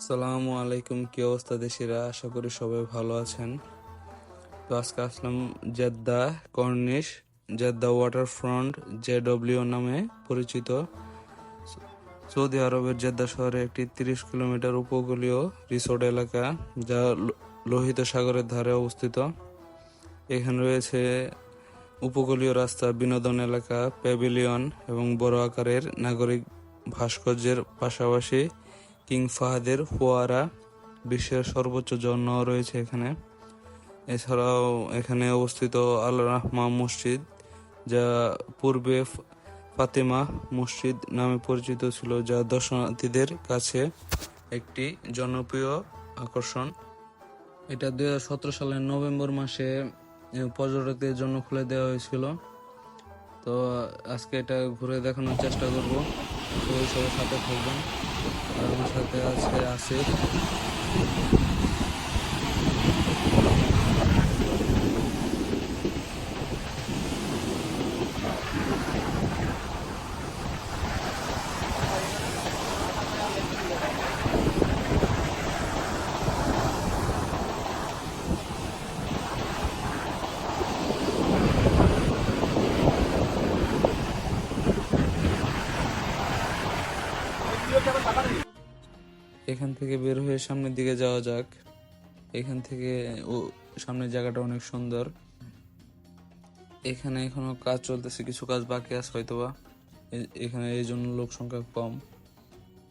আসসালামু আলাইকুম, কি অবস্থা দেশিরা? আশা করি সবাই ভালো আছেন। তো আজকে আসলাম Jeddah Corniche, Jeddah waterfront JW নামে পরিচিত। সৌদি আরবের জেদ্দা শহরে একটি তিরিশ কিলোমিটার উপকূলীয় রিসোর্ট এলাকা, যা লোহিত সাগরের ধারে অবস্থিত। এখানে রয়েছে উপকূলীয় রাস্তা, বিনোদন এলাকা, প্যাভিলিয়ন এবং বড় আকারের নাগরিক ভাস্কর্যের পাশাপাশি কিং ফাহাদের ফোয়ারা বিশ্বের সর্বোচ্চ ঝর্ণা রয়েছে এখানে। এছাড়াও এখানে অবস্থিত আল রাহমা মসজিদ, যা পূর্বে ফাতেমা মসজিদ নামে পরিচিত ছিল, যা দর্শনার্থীদের কাছে একটি জনপ্রিয় আকর্ষণ। এটা দুই হাজার সতেরো সালের নভেম্বর মাসে পর্যটকদের জন্য খুলে দেওয়া হয়েছিল। তো আজকে এটা ঘুরে দেখানোর চেষ্টা করব। তো সবার সাথে থাকবেন। আর আমার সাথে আছে আসিফ। এখান থেকে বের হয়ে সামনের দিকে যাওয়া যাক। এখান থেকে, ও, সামনের জায়গাটা অনেক সুন্দর। এখানে এখনও কাজ চলতেছে, কিছু কাজ বাকি আছে হয়তোবা। এখানে এই জন্য লোক সংখ্যা কম।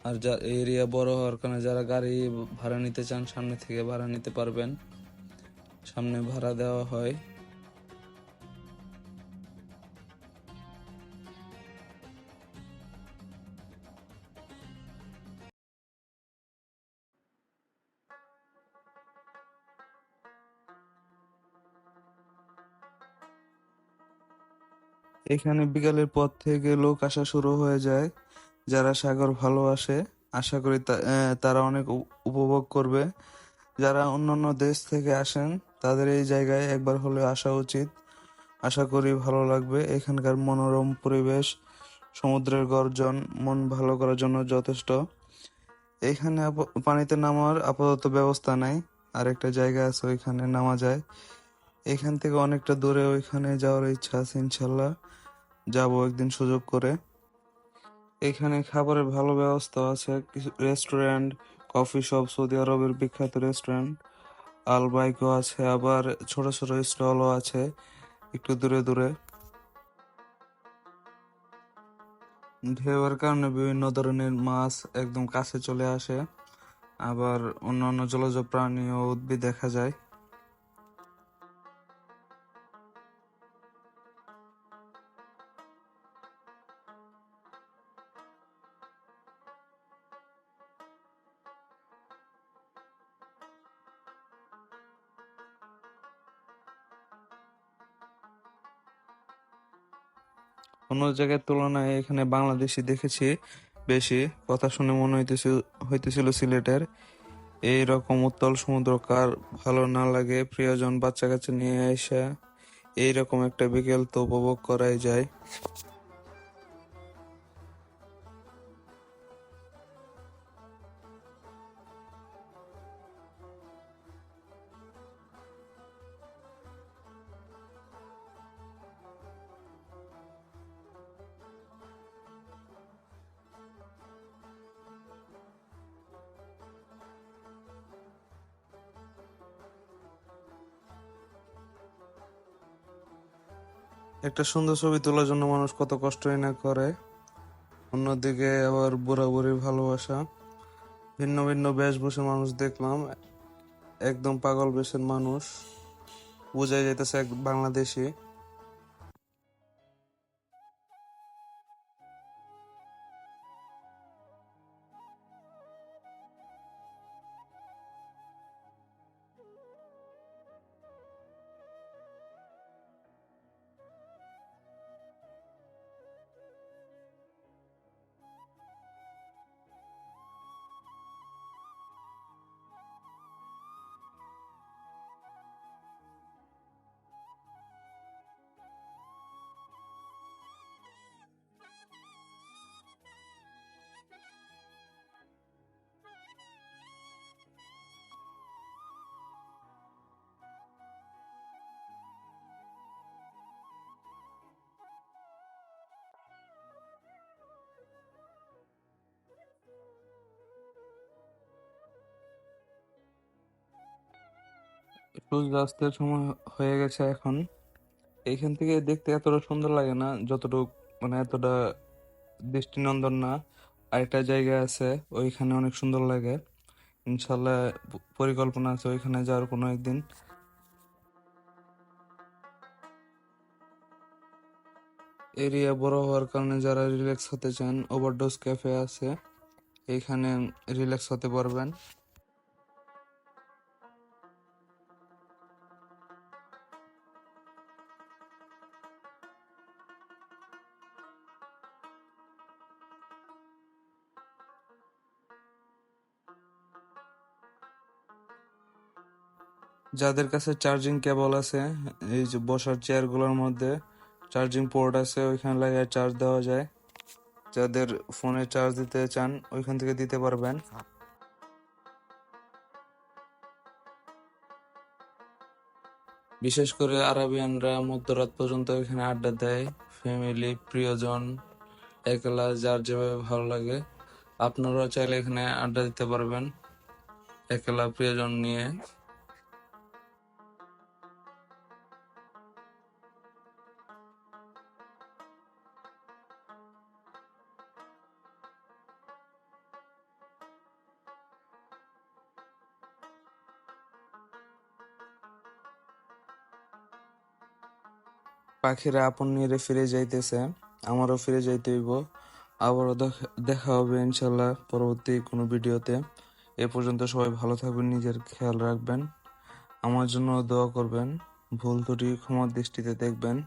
আর যা এরিয়া বড় হওয়ার কারণে যারা গাড়ি ভাড়া নিতে চান, সামনে থেকে ভাড়া নিতে পারবেন। সামনে ভাড়া দেওয়া হয়। এখানে বিকালের পর থেকে লোক আসা শুরু হয়ে যায়। যারা সাগর ভালোবাসে আশা করি তারা অনেক উপভোগ করবে। যারা অন্যান্য দেশ থেকে আসেন, তাদের এই জায়গায় একবার হলে আসা উচিত। আশা করি ভালো লাগবে। এখানকার মনোরম পরিবেশ, সমুদ্রের গর্জন, মন ভালো করার জন্য যথেষ্ট। এখানে পানিতে নামার আপাতত ব্যবস্থা নাই। আর একটা জায়গা আছে, ওইখানে নামা যায়। এখান থেকে অনেকটা দূরে ওইখানে যাওয়ার ইচ্ছা আছে ইনশাল্লাহ যাব একদিন সুযোগ করে। এখানে খাবারের ভালো ব্যবস্থা আছে, কিছু রেস্টুরেন্ট, কফি শপ, সৌদি আরবের বিখ্যাত রেস্টুরেন্ট আলবাইকও আছে, আবার ছোট ছোট স্টলও আছে, একটু দূরে দূরে। ঢেউয়ের কারণে বিভিন্ন ধরনের মাছ একদম কাছে চলে আসে, আবার অন্যান্য জলজ প্রাণী ও উদ্ভিদ দেখা যায়। অন্য জায়গার তুলনায় এখানে বাংলাদেশি দেখেছি বেশি। কথা শুনে মনে হইতেছিল হইতেছিল সিলেটের। এই রকম উত্তল সমুদ্র কার ভালো না লাগে, প্রিয়জন বাচ্চা কাচ্চা নিয়ে আসা এইরকম একটা বিকেল তো উপভোগ করাই যায়। একটা সুন্দর ছবি তোলার জন্য মানুষ কত কষ্টই না করে। অন্যদিকে আবার বুড়া ভালোবাসা। ভিন্ন ভিন্ন বেশভূষে মানুষ দেখলাম। একদম পাগল বেশের মানুষ। বোঝাই যাইতেছে এক বাংলাদেশি। সূর্যাস্তের সময় হয়ে গেছে এখন। এইখান থেকে দেখতে এতটা সুন্দর লাগে না, যতটুকু মানে এতটা দৃষ্টিনন্দন না। আরেকটা জায়গা আছে, ওইখানে অনেক সুন্দর লাগে। ইনশাল্লাহ পরিকল্পনা আছে ওইখানে যাওয়ার কোনো একদিন। এরিয়া বড় হওয়ার কারণে যারা রিল্যাক্স হতে চান ওভারডোজ ক্যাফে আছে এইখানে রিল্যাক্স হতে পারবেন। যাদের কাছে চার্জিং কেবল আছে, এই যে বসার চেয়ারগুলোর মধ্যে চার্জিং পোর্ট আছে, ওইখানে লাগিয়ে চার্জ দেওয়া যায়। যাদের ফোনে চার্জ দিতে চান, ওইখান থেকে দিতে পারবেন। বিশেষ করে আরবিয়ানরা মধ্যরাত পর্যন্ত এখানে আড্ডা দেয়। ফ্যামিলি প্রিয়জন, একলা, যার যেভাবে ভালো লাগে। আপনারাও চাইলে এখানে আড্ডা দিতে পারবেন। একলা, প্রিয়জন নিয়ে। পাখিরা আপন নিয়ে ফিরে যাইতেছে, আমারও ফিরে যাইতে হইব। আবারও দেখ- হবে ইনশাল্লাহ পরবর্তী কোনো ভিডিওতে। এ পর্যন্ত সবাই ভালো থাকবেন, নিজের খেয়াল রাখবেন। আমার জন্য দোয়া করবেন, ভুল ত্রুটি ক্ষমার দৃষ্টিতে দেখবেন।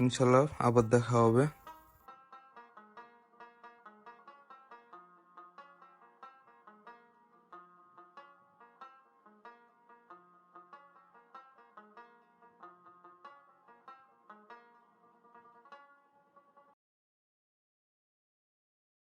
ইনশাল্লাহ আবার দেখা হবে।